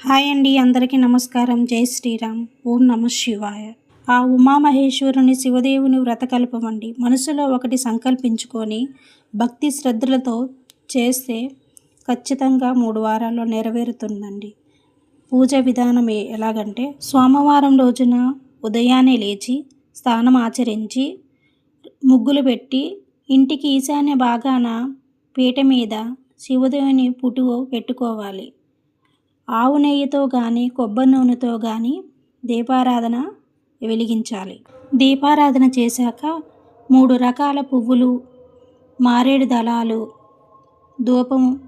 Hi అండి అందరికీ నమస్కారం. జై శ్రీరామ్. ఓం నమ శివాయ. ఆ ఉమామహేశ్వరుని శివదేవుని వ్రతకల్పమండి మనసులో ఒకటి సంకల్పించుకొని భక్తి శ్రద్ధలతో చేస్తే ఖచ్చితంగా మూడు వారాల్లో నెరవేరుతుందండి. పూజ విధానం ఎలాగంటే సోమవారం రోజున ఉదయాన్నే లేచి స్నానం ఆచరించి ముగ్గులు పెట్టి ఇంటికి ఈశాన్య భాగాన పీట మీద శివదేవుని పుటువు పెట్టుకోవాలి. ఆవు నెయ్యితో కానీ కొబ్బరి నూనెతో కానీ దీపారాధన వెలిగించాలి. దీపారాధన చేశాక మూడు రకాల పువ్వులు మారేడు దళాలు ధూపం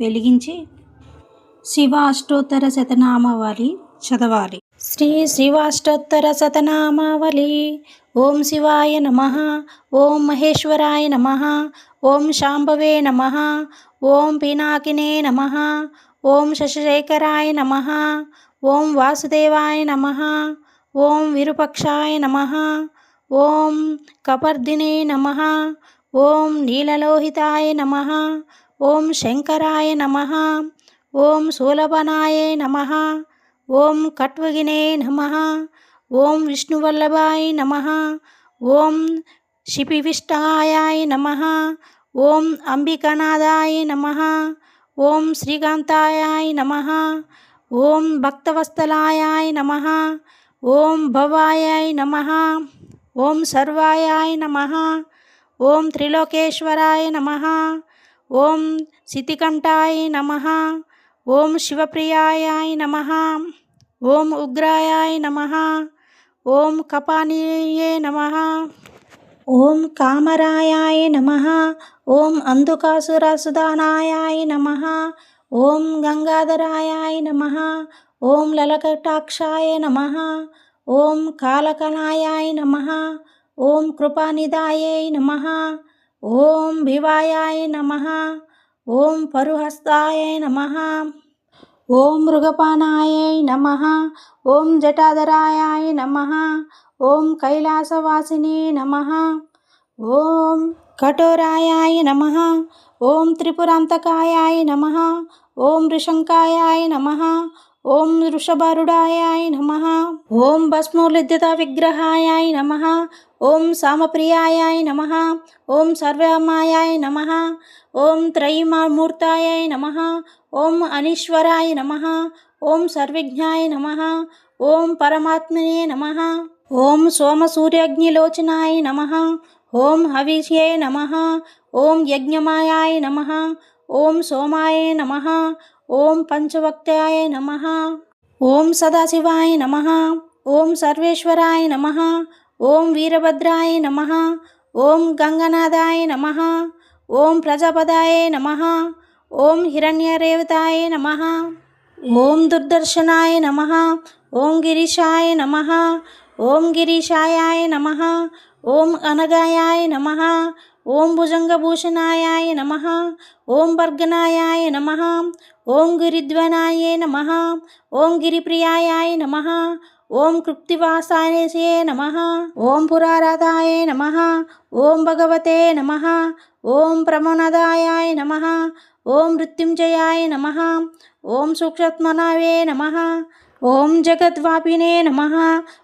వెలిగించి శివ అష్టోత్తర శతనామావళి చదవాలి. శ్రీ శివాష్టోత్తర శతనామావళి. ఓం శివాయ నమ. ఓం మహేశ్వరాయ నమ. ఓం శాంభవే నమ. ఓం పినాకినే నమ. ఓం శశిశేఖరాయ నమ ఓం వాసుదేవాయ నమ ఓం విరుపక్షాయ నమ ఓం కపర్దినే నమ ఓం నీలలోహితాయ నమ ఓం శంకరాయ నమ ఓం శూలభనాయ నమ ఓం కట్వగినే నమ ఓం విష్ణువల్లభాయ నమ ఓం శిపివిష్టాయ నమ ఓం అంబికనాథాయ నమ ఓం శ్రీకాంతాయ నమ. ఓం భక్తవత్సలాయ నమ. ఓం భవాయ నమ. ఓం సర్వాయాయ నమ. ఓం త్రిలోకేశ్వరాయ నమ. ఓం సితికంఠాయ నమ. ఓం శివప్రియాయ నమ. ఓం ఉగ్రాయాయ నమ. ఓం కపానీయే నమ. ఓం కామరాయాయ నమ. ఓం అందుకాసురసుదానాయ నమ ఓం గంగాధరాయ నమ ఓం లలకటాక్షాయ నమ ఓం కాలకలాయ నమ ఓం కృపానిదాయ నమ ఓం భివాయాయ నమ ఓం పరుహస్తాయ నమ ఓం మృగపానాయ నమ ఓం జటాధరాయ నమ ఓం కైలాసవాసిని నమ ఓం కఠోరాయ నమ ఓం త్రిపురాంతకాయ నమ ఓం ఋషంకాయ నమ ఓం వృషభరుడాయ నమ ఓం భస్మోలిద్యత విగ్రహాయ నమ ఓం సామప్రియాయ నమ ఓం సర్వమాయాయ నమ ఓం త్రయీమూర్తాయ నమ ఓం అనీశ్వరాయ నమ ఓం సర్వజ్ఞాయ నమ ఓం పరమాత్మనే నమ ఓం సోమసూర్యగ్నిలోచనాయ నమ ఓం హవిష్యే నమ ఓం యజ్ఞమాయాయ నమ ఓం సోమాయ నమ ఓం పంచవక్తాయ నమ ఓం సదాశివాయ నమ ఓం సర్వేశ్వరాయ నమ ఓం వీరభద్రాయ నమ ఓం గంగనాథాయ నమ ఓం ప్రజాపదాయ నమ ఓం హిరణ్యరేవతాయ నమ ఓం దుర్దర్శనాయ నమ ఓం గిరీశాయ నమ ఓం గిరీశాయాయ నమ ఓం అనగాయాయ నమ ఓం భుజంగభూషణాయ నమ ఓం భర్గనాయాయ నమ ఓం గిరిధ్వనాయ నమ ఓం గిరిప్రియాయ నమ ఓం కృప్తివాసాయసే నమ ఓం పురారథాయ నమ ఓం భగవతే నమ ఓం ప్రమోనదాయ నమ ఓం మృత్యుంజయాయ నమ ఓం సూక్ష్మనావే నమ ఓం జగద్వాపినే నమ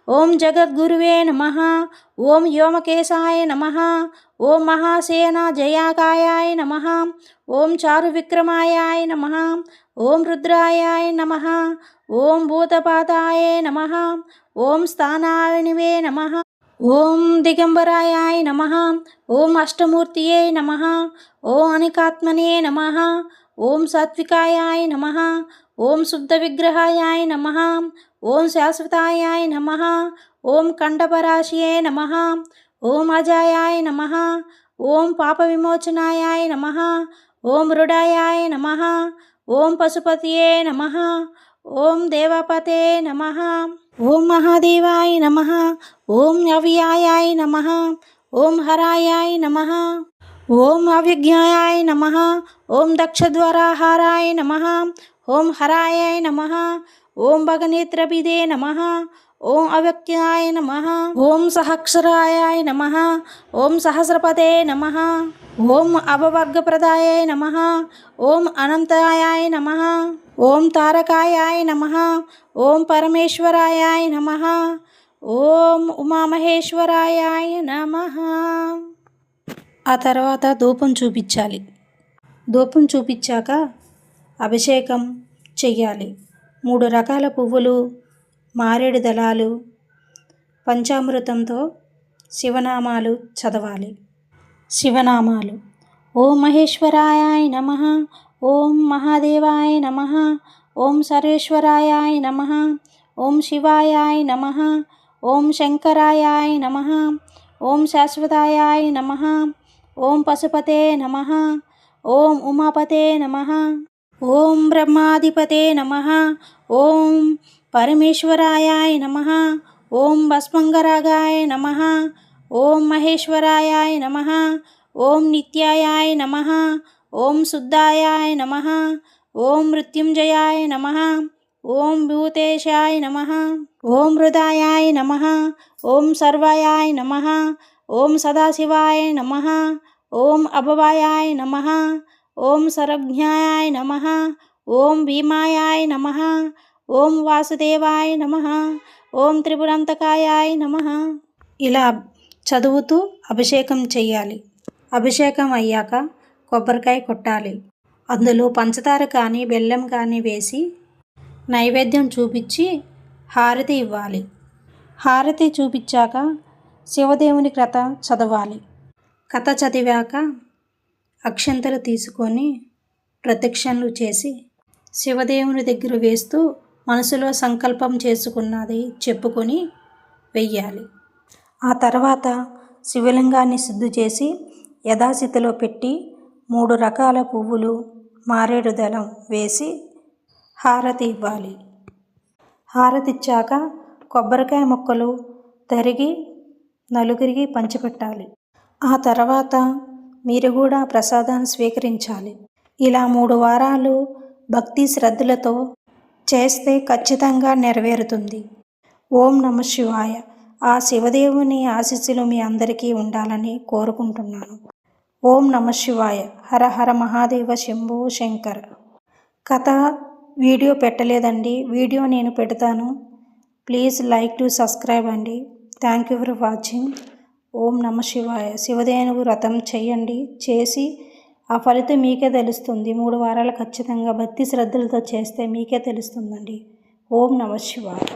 ఓం జగద్గురువే నమ ఓం వ్యోమకేశాయ నమ ఓం మహాసేన జయాకాయాయ నమ ఓం చారు విక్రమాయాయ నమ ఓం రుద్రాయాయ నమ ఓం భూతపాతాయ నమ ఓం స్థానాయనివే నమ ఓం దిగంబరాయాయ నమ ఓం అష్టమూర్తియే నమ ఓం అనికాత్మనే నమ ఓం సాత్వికాయాయ నమ ఓం శుద్ధ విగ్రహాయాయ నమ ఓం శాశ్వతాయాయ నమ ఓం కండపరాశియే నమ ఓం అజాయాయ నమ ఓం పాప విమోచనాయాయ నమ ఓం రుడాయాయ నమ ఓం పశుపతియే నమ ఓం దేవపతే నమ ఓం మహాదేవాయ నమ ఓం అవ్యాయాయ నమ ఓం హరాయాయ నమ ఓం అవిజ్ఞాయాయ నమ ఓం దక్షద్వారాహారాయ నమ ఓం హరాయ నమ ఓం భగనేత్రభిదే నమ ఓం అవ్యక్తాయ నమ ఓం సహక్షరాయ నమ ఓం సహస్రపదే నమ ఓం అవవర్గప్రదాయ నమ ఓం అనంతాయ నమ ఓం తారకాయాయ నమ ఓం పరమేశ్వరాయ నమ ఓం ఉమామహేశ్వరాయ నమ. ఆ తర్వాత ధూపం చూపించాలి. ధూపం చూపించాక అభిషేకం చెయ్యాలి. మూడు రకాల పువ్వులు మారేడు దళాలు పంచామృతంతో శివనామాలు చదవాలి. శివనామాలు. ఓం మహేశ్వరాయ నమ ఓం మహాదేవాయ నమ ఓం సర్వేశ్వరాయ నమ ఓం శివాయ నమ ఓం శంకరాయ నమ ఓం శాశ్వతాయ నమ ఓం పశుపతే నమ ఓం ఉమాపతే నమ. ఓం బ్రహ్మాధిపతే నమ ఓం పరమేశ్వరాయ నమ ఓం భస్మంగరాగాయ నమ ఓం మహేశ్వరాయ నమ ఓం నిత్యాయాయ నమ ఓం శుద్ధాయాయ నమ ఓం మృత్యుంజయాయ నమ ఓం భూతేశాయ నమ ఓం హృదయాయ నమ ఓం సర్వాయాయ నమ ఓం సదాశివాయ నమ ఓం అభవాయాయ నమ ఓం సరజ్ఞాయ నమ ఓం భీమాయాయ నమ ఓం వాసుదేవాయ నమ ఓం త్రిపురంతకాయాయ నమ. ఇలా చదువుతూ అభిషేకం చేయాలి అభిషేకం అయ్యాక కొబ్బరికాయ కొట్టాలి. అందులో పంచదార కానీ బెల్లం కానీ వేసి నైవేద్యం చూపించి హారతి ఇవ్వాలి. హారతి చూపించాక శివదేవుని కథ చదవాలి. కథ చదివాక అక్షంతలు తీసుకొని ప్రదక్షిణలు చేసి శివదేవుని దగ్గర వేస్తూ మనసులో సంకల్పం చేసుకున్నది చెప్పుకొని వెయ్యాలి. ఆ తర్వాత శివలింగాన్ని శుద్ధి చేసి యథాస్థితిలో పెట్టి మూడు రకాల పువ్వులు మారేడు దళం వేసి హారతి ఇవ్వాలి. హారతి ఇచ్చాక కొబ్బరికాయ ముక్కలు తరిగి నలుగురికి పంచిపెట్టాలి. ఆ తర్వాత మీరు కూడా ప్రసాదాన్ని స్వీకరించాలి. ఇలా మూడు వారాలు భక్తి శ్రద్ధలతో చేస్తే ఖచ్చితంగా నెరవేరుతుంది. ఓం నమ శివాయ. ఆ శివదేవుని ఆశీస్సులు మీ అందరికీ ఉండాలని కోరుకుంటున్నాను. ఓం నమ శివాయ. హర హర మహాదేవ శంభో శంకర్. కథ వీడియో పెట్టలేదండి. వీడియో నేను పెడతాను. ప్లీజ్ లైక్ టు సబ్స్క్రైబ్ అండి. Thank you for watching. ఓం నమ శివాయ. శివదేనుగు వ్రతం చేయండి. చేసి ఆ ఫలితం మీకే తెలుస్తుంది. మూడు వారాలు ఖచ్చితంగా భక్తి శ్రద్ధలతో చేస్తే మీకే తెలుస్తుందండి. ఓం నమ శివాయ.